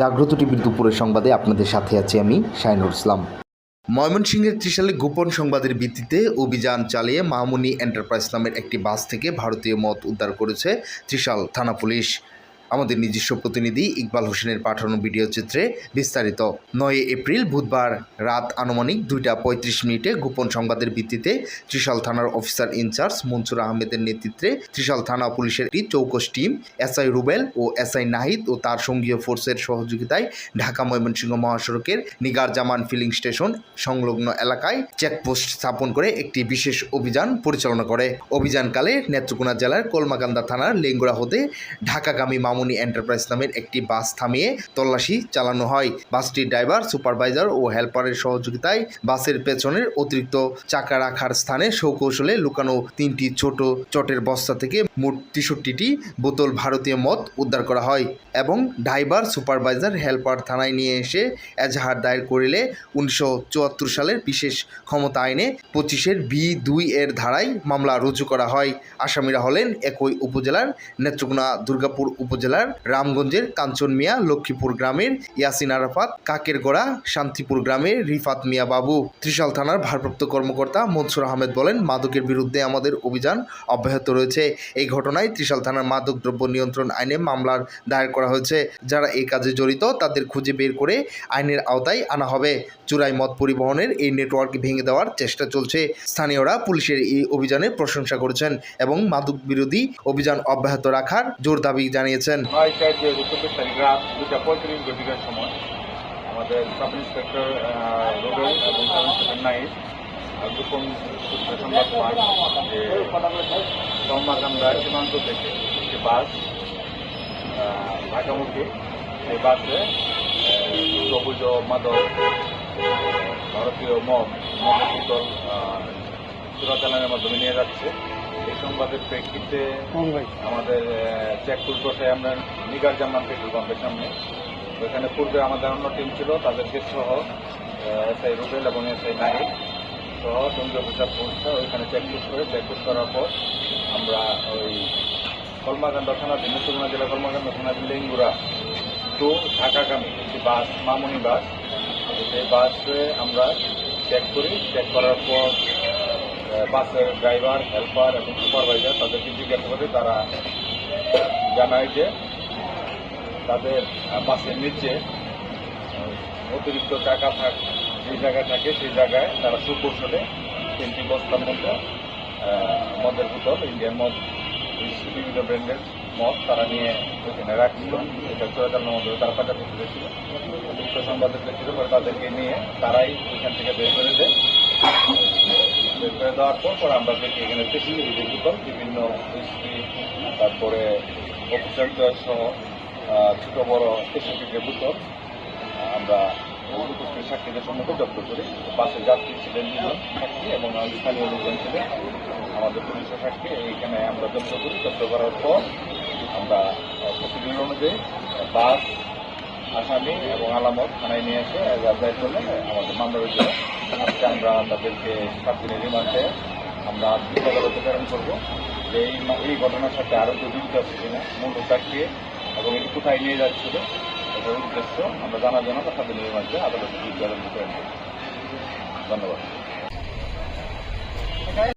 জাগ্রত টিভির দুপুরের সংবাদে আপনাদের সাথে আছি আমি শাহিনুর ইসলাম। ময়মনসিংহের ত্রিশালে গোপন সংবাদের ভিত্তিতে অভিযান চালিয়ে মামুনি এন্টারপ্রাইজ নামের একটি বাস থেকে ভারতীয় মত উদ্ধার করেছে ত্রিশাল থানা পুলিশ। আমাদের নিজস্ব প্রতিনিধি ইকবাল হোসেনের পাঠানো ভিডিও চিত্রে বিস্তারিত। নয় এপ্রিল বুধবার রাত আনুমানিক দুইটা পঁয়ত্রিশ মিনিটে গোপন সংবাদের ভিত্তিতে ত্রিশাল থানার অফিসার ইনচার্জ মনসুর আহমেদের নেতৃত্বে ত্রিশাল থানা পুলিশের একটি চৌকস টিম, এসআই রুবেল ও এসআই নাহিদ ও তার সঙ্গীয় ফোর্সের সহযোগিতায় ঢাকা ময়মনসিংহ মহাসড়কের নিগার জামান ফিলিং স্টেশন সংলগ্ন এলাকায় চেকপোস্ট স্থাপন করে একটি বিশেষ অভিযান পরিচালনা করে। অভিযানকালে নেত্রকোনা জেলার কলমাকান্দা থানার লেঙ্গুড়া হতে ঢাকাগামী মামুনি এন্টারপ্রাইজ নামের একটি বাস থামিয়ে তল্লাশি চালানো হয়। বাসটির ড্রাইভার, সুপারভাইজার ও হেল্পারের সহযোগিতায় বাসের পেছনের অতিরিক্ত চাকা রাখার স্থানে সৌকৌশলে লুকানো তিনটি ছোট চটের বস্তা থেকে মোট তেষট্টিটি বোতল ভারতীয় মদ উদ্ধার করা হয় এবং ড্রাইভার, সুপারভাইজার, হেল্পার থানায় নিয়ে এসে এজাহার দায়ের করিলে উনিশশো চুয়াত্তর সালের বিশেষ ক্ষমতা আইনে পঁচিশের বি দুই এর ধারায় মামলা রুজু করা হয়। আসামিরা হলেন একই উপজেলার নেত্রকোনা দুর্গাপুর উপজেলার রামগঞ্জের কাঞ্চন মিয়া লক্ষ্মীপুর গ্রামের ইয়াসিন আরাফাত, কাকেরগড়া, শান্তিপুর গ্রামের রিফাত মিয়া বাবু। ত্রিশাল থানার ভারপ্রাপ্ত কর্মকর্তা মনসুর আহমেদ বলেন, মাদকের বিরুদ্ধে আমাদের অভিযান অব্যাহত রয়েছে। এই ঘটনায় ত্রিশাল থানার মাদক দ্রব্য নিয়ন্ত্রণ আইনে মামলার দায়ের করা হয়েছে। যারা এই কাজে জড়িত, তাদের খুঁজে বের করে আইনের আওতায় আনা হবে। চুরাই মদ পরিবহনের এই নেটওয়ার্ক ভেঙে দেওয়ার চেষ্টা চলছে। স্থানীয়রা পুলিশের এই অভিযানের প্রশংসা করেছেন এবং মাদক বিরোধী অভিযান অব্যাহত রাখার জোর দাবি জানিয়েছেন। হাজার চব্বিশ তারিখ রাত দুটা পঁয়ত্রিশ সময়। আমাদের সাব ইন্সপেক্টর এবং নাইট। গোপন সংবাদ পান যে কর্মাকান্দা সীমান্ত থেকে একটি বাস ঢাকামুখী। সেই বাসে সবুজ মাদক ভারতীয় মদের বোতল চোরাচালানের মাধ্যমে নিয়ে যাচ্ছে। এই সংবাদের প্রেক্ষিতে আমাদের চেকপুর কোর্টে আমরা নিগার জামান পেট্রোল পাম্পের সামনে। ওখানে পূর্বে আমাদের অন্য টিম ছিল তাদেরকে সহ এসআই রুবেল এবং এসআই নাইক সহ সঙ্গে অফিসার পৌঁছা ওইখানে চেকপোস্ট করে। চেকপোস্ট করার পর আমরা ওই কলমাকান্দা থানা নেত্রকোনা জেলা কলমাকান্দা থানা লেঙ্গুরা টু ঢাকাগামী একটি বাস মামনি বাস। সেই বাসে আমরা চেক করি। চেক করার পর বাসের ড্রাইভার, হেল্পার এবং সুপারভাইজার তাদেরকে জিজ্ঞাসা করে তারা জানায় যে তাদের বাসের নিচে অতিরিক্ত টাকা থাক, যে জায়গায় থাকে সেই জায়গায় তারা সুকৌশলে তিনটি বস্তার মধ্যে মদের বোতল ইন্ডিয়ান মদ বিভিন্ন ব্র্যান্ডের মদ তারা নিয়ে ওখানে রাখছিল। এটা চোরাচালানোর মধ্যে তারা পাঠাতে পেরেছিল। উক্ত সংবাদের প্রেক্ষিতে পরে তাদেরকে নিয়ে তারাই ওইখান থেকে বের করে দেয়। বের করে দেওয়ার পর পরে আমরা দেখি এখানে তেষট্টি বোতল বিভিন্ন হিস্ট্রি তারপরে অফিসার সহ ছোট বড় বোতল আহ, আমরা উপস্থিত সাক্ষীদের সম্মুখে জব্দ করি। বাসে যাত্রী ছিলেন দুজন সাক্ষী এবং স্থানীয় লোকজন ছিলেন। আমাদের পুলিশের সাক্ষী এইখানে আমরা জব্দ করি। জব্দ করার পর আমরা প্রসিডিউর অনুযায়ী বাস আসামি এবং আলামত থানায় নিয়ে এসে যাচাই করলে আমাদের মামলা হয়েছিল আজকে আমরা তাদেরকে সাত দিনের রিমান্ডে আমরা আর্থিক আদালতে প্রেরণ করব যে এই এই ঘটনার সাথে আরও কেউ জড়িত আছে কিনা, মূল হোতাকে এবং এটি কোথায় নিয়ে যাচ্ছিল এটার উদ্দেশ্য আমরা জানার জন্য সাত দিনের রিমান্ডে আদালতে জিজ্ঞাসা প্রেরণ করব। ধন্যবাদ।